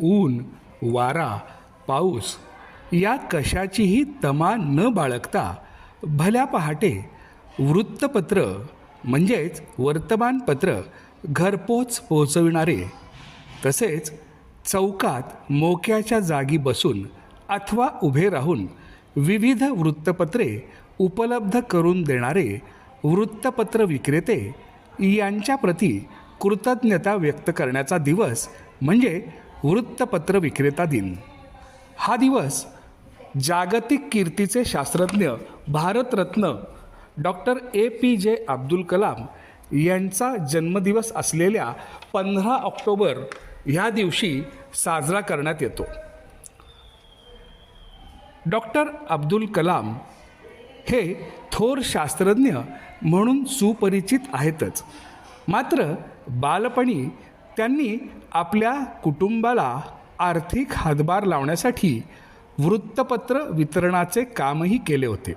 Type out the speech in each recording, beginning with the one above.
ऊन वारा पाऊस या कशाचीही तमा न बाळगता भल्या पहाटे वृत्तपत्र म्हणजेच वर्तमानपत्र घरपोच पोहोचविणारे तसेच चौकात मोक्याच्या जागी बसून अथवा उभे राहून विविध वृत्तपत्रे उपलब्ध करून देणारे वृत्तपत्र विक्रेते यांच्याप्रती कृतज्ञता व्यक्त करण्याचा दिवस म्हणजे वृत्तपत्र विक्रेता दिन. हा दिवस जागतिक कीर्तीचे शास्त्रज्ञ भारतरत्न डॉक्टर ए पी जे अब्दुल कलाम यांचा जन्मदिवस असलेल्या पंधरा ऑक्टोबर ह्या दिवशी साजरा करण्यात येतो. डॉक्टर अब्दुल कलाम हे थोर शास्त्रज्ञ म्हणून सुपरिचित आहेतच. मात्र बालपणी त्यांनी आपल्या कुटुंबाला आर्थिक हातभार लावण्यासाठी वृत्तपत्र वितरणाचे कामही केले होते.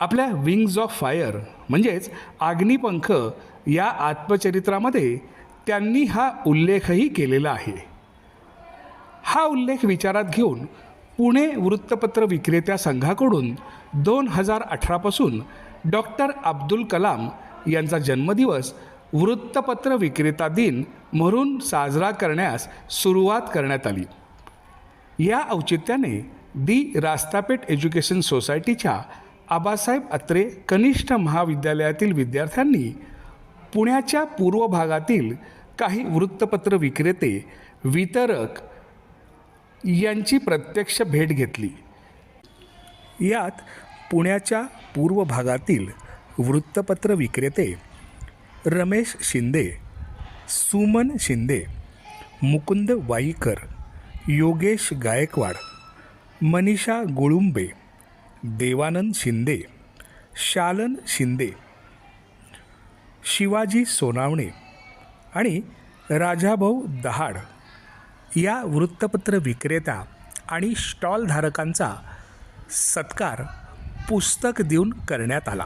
आपल्या विंग्ज ऑफ फायर म्हणजेच अग्निपंख या आत्मचरित्रामध्ये त्यांनी हा उल्लेखही केलेला आहे. हा उल्लेख विचारात घेऊन पुणे वृत्तपत्र विक्रेत्या संघाकडून दोन हजार अठरापासून डॉक्टर अब्दुल कलाम यांचा जन्मदिवस वृत्तपत्र विक्रेता दिन म्हणून साजरा करण्यास सुरुवात करण्यात आली. या औचित्याने दी रास्तापेठ एज्युकेशन सोसायटीच्या आबासाहेब अत्रे कनिष्ठ महाविद्यालयातील विद्यार्थ्यांनी पुण्याच्या पूर्व भागातील काही वृत्तपत्र विक्रेते वितरक यांची प्रत्यक्ष भेट घेतली. यात पुण्याच्या पूर्व भागातील वृत्तपत्र विक्रेते रमेश शिंदे सुमन शिंदे मुकुंद वाईकर योगेश गायकवाड मनीषा गुळुंबे देवानंद शिंदे शालन शिंदे शिवाजी सोनावणे आणि राजाभाऊ दहाड या वृत्तपत्र विक्रेत्या आणि स्टॉलधारकांचा सत्कार पुस्तक देऊन करण्यात आला.